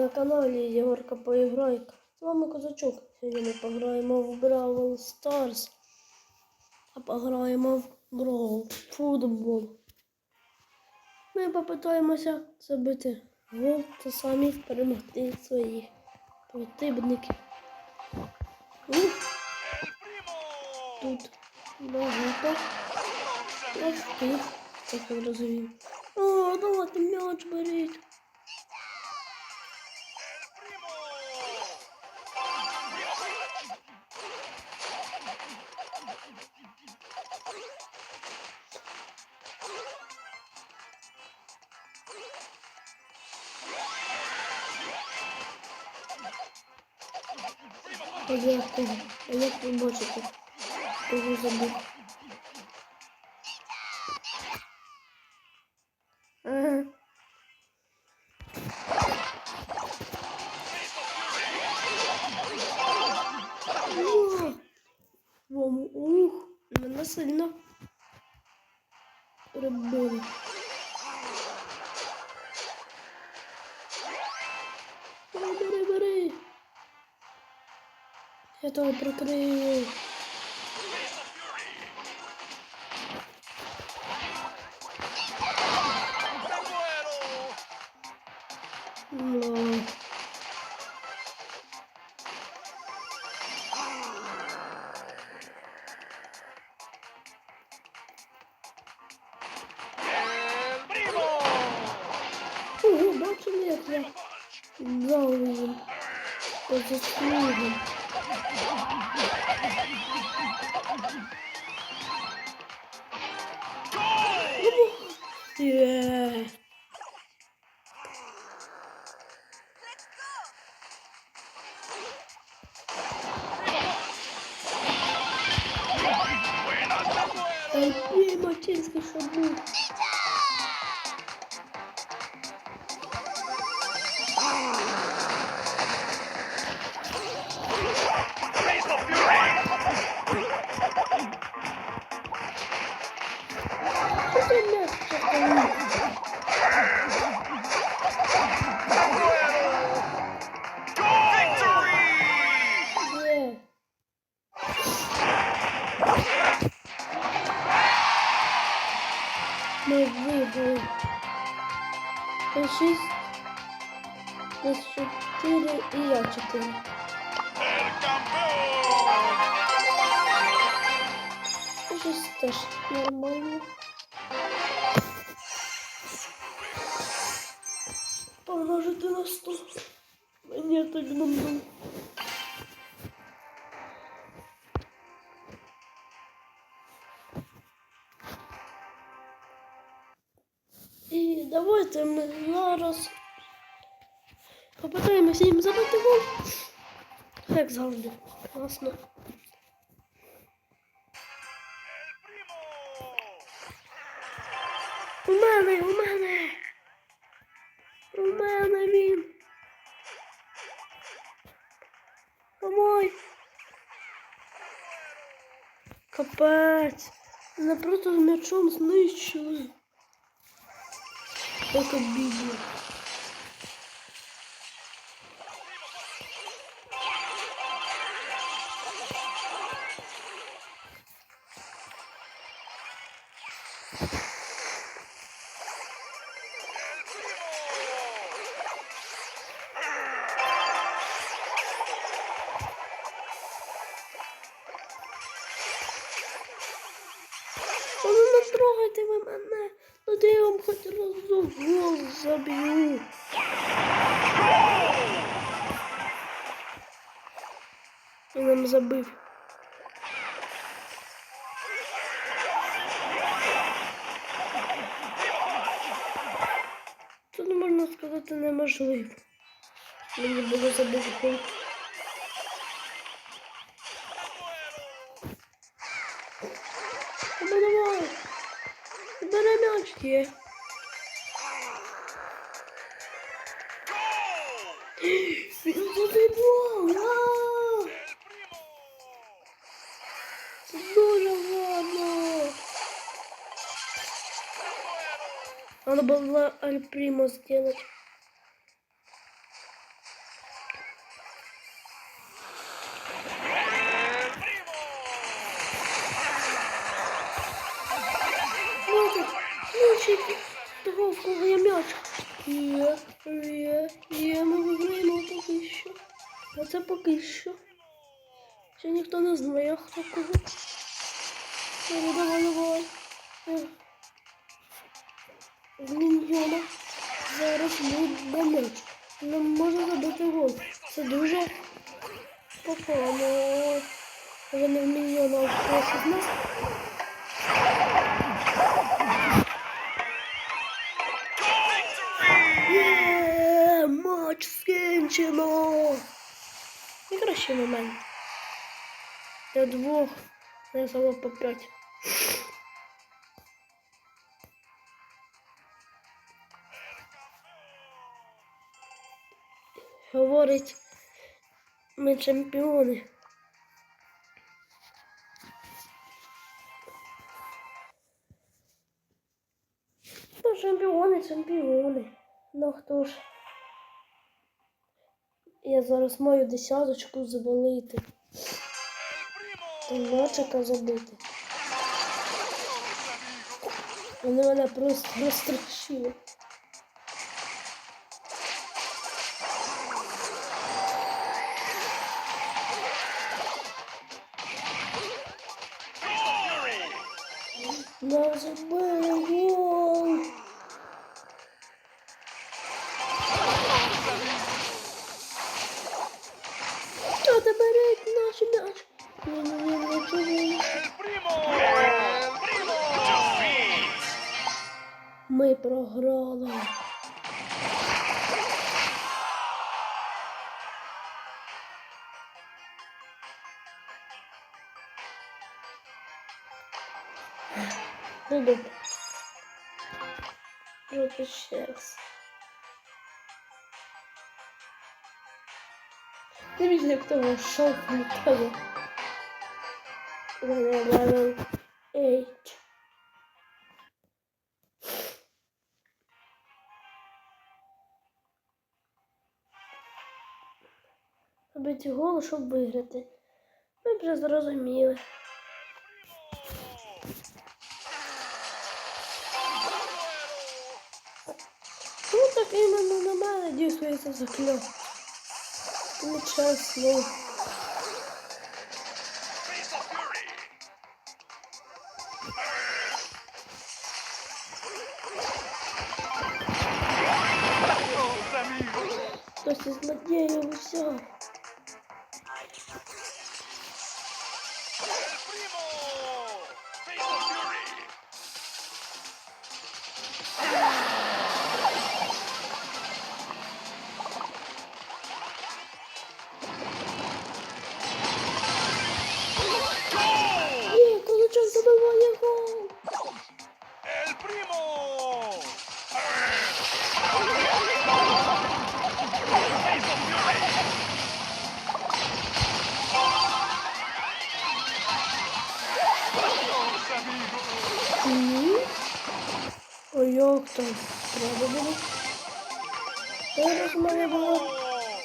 на каналі Єгорка Поіграйка. З вами Козачок. Сьогодні ми пограємо в Бравл Старс. А пограємо в Гроу футбол. Ми попитаємося забити гол та самі перемогти своїх противників. Тут багато. Тут. Так я розумію. О, давайте м'яч беріть. А як ви бачите? Кого забув? Я того прикрию. Ну. Ого, бачили, як я дав їм по заслугам. Є. Ай, бій, 6, десь 4 и я 4. Щось теж нормально. Помножити на 100. Мені так не давайте ми зараз попитаємося їм забити гол. Як завжди. Класно. У мене, у мене. У мене він. Помой. Капець. Мене просто з м'ячом знищили. Як обідно. Та заб'ю. Нам забив. Тут можна сказати неможливо. Мені було забити Надо было Альприма сделать. Мячик, дровку, я мяч. Е, е, е, я, я, я, ми виграємо поки. А це поки що. Ще ніхто не знає, хто кого. Ну, давай, давай, давай. Міньйона зараз буде м'яч. Не може забити гол. Це дуже погано. Вже не в міньйона, а в когось із нас. Є, матч скінчено. Найкращий момент. Для двох, не по п'ять. Говорить, ми чемпіони. Ну, чемпіони, чемпіони. Ну хто ж? Я зараз маю десяточку завалити. Тимочика забити. Вони мене просто розстрашили. Нам забили гол. Хто тебе береть наш м'яч? Ні-ні-ні. Ми програли. Ну Жовтий ще раз. Дивіться, як того шов літає. Level 8. Забити гол, щоб виграти. Ми вже зрозуміли. Іменно на это дійсується закльов. Нечесно. Хтось із надією и Є, Vamos, amigos! Як там? Треба було. Зараз в мене була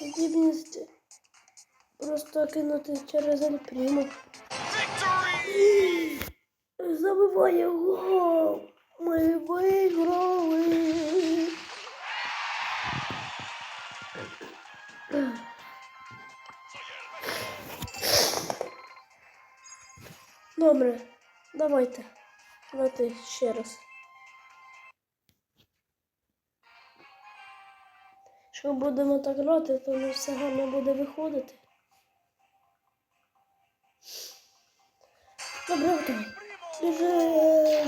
здібність просто кинути через Альпріму. Victory! Забиває Давайте ще раз. Якщо будемо так грати, то не все гарно буде виходити. Добре, готові. Біжи.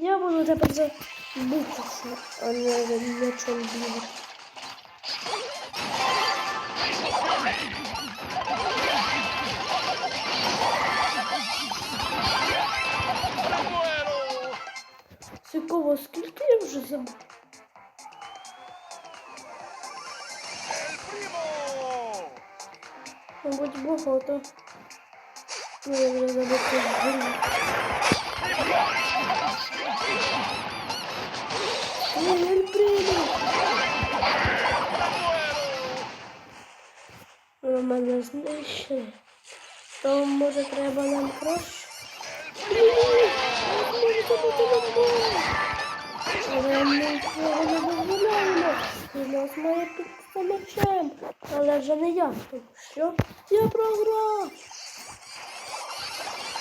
Я буду тепер за битися, а не за м'ячом бігати. Цікаво, скільки я вже забув? El primo! Мабуть, багато. Ну, я вже забув. як було. Ой, він прийде. ¡Me muero! У мене знищили. Що може треба нам краще? Ні, може бути любов. Але ми цього не дозволяємо. І нас має під мечем. Але вже не я, тому що я програв.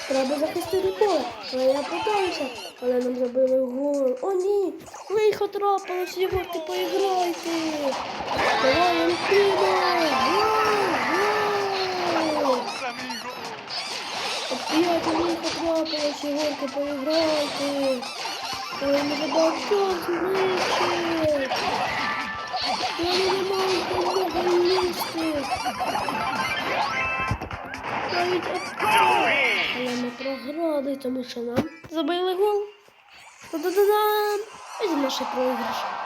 Треба захистити поле. Але я питаюся, але нам забили гол. О, ні! Лихо трапилось, Єгорки, поіграйте! Давай, Антино! Опять лихо трапилось, Єгорки, поіграйте! Забав час ближче! Я не маю кому лізти! Навіть Але ми програли, тому що нам забили гол. Та-да-да-дам! Ось наш проіграш.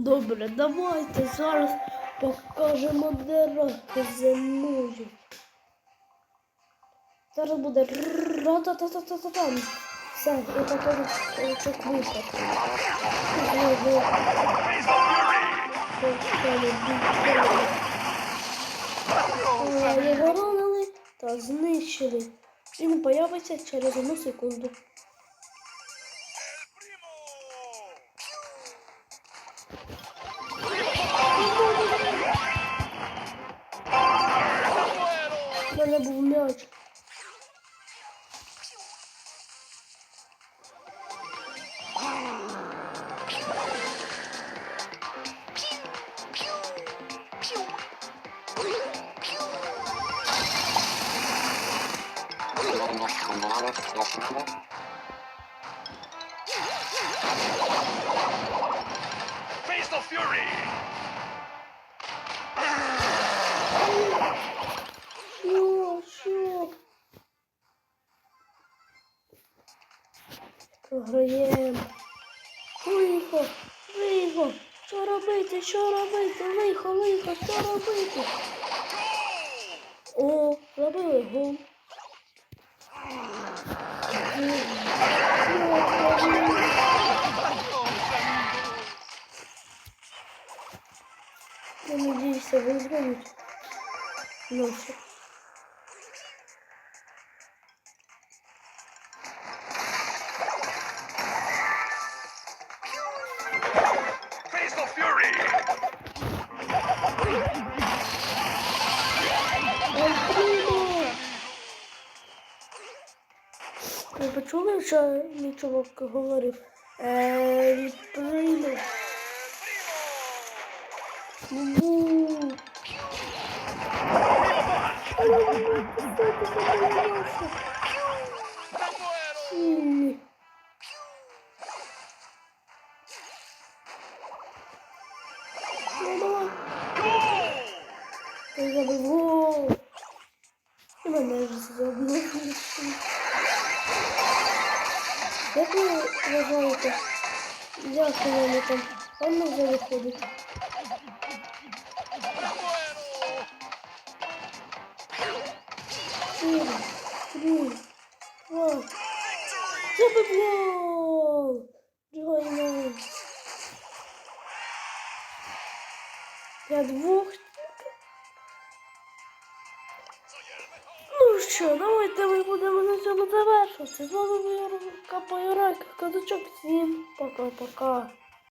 Добре, давайте зараз покажемо, де раки зимують. Зараз буде ра-та-та-та-та-та-там. Все, потім е, так випадку. Його ранили та знищили. Він появиться через одну секунду. Face the fury. Що, що? Програємо. Лихо, лихо. Що робити, що робити? Лихо, лихо, що робити? О, забили гол. The fury. Альпрімо! Ви почули, що мій чувак говорив? Альпрімо. Me muero. Ні. Ну, давай. Gol. Ти забив гол. І мене ж забив. Як ви вважаєте, як вони там певно вже виходить? Двох. Ну що, давайте ми будемо на цьому завершувати. З вами була Рука Пайорайка. казачок всім. Пока-пока.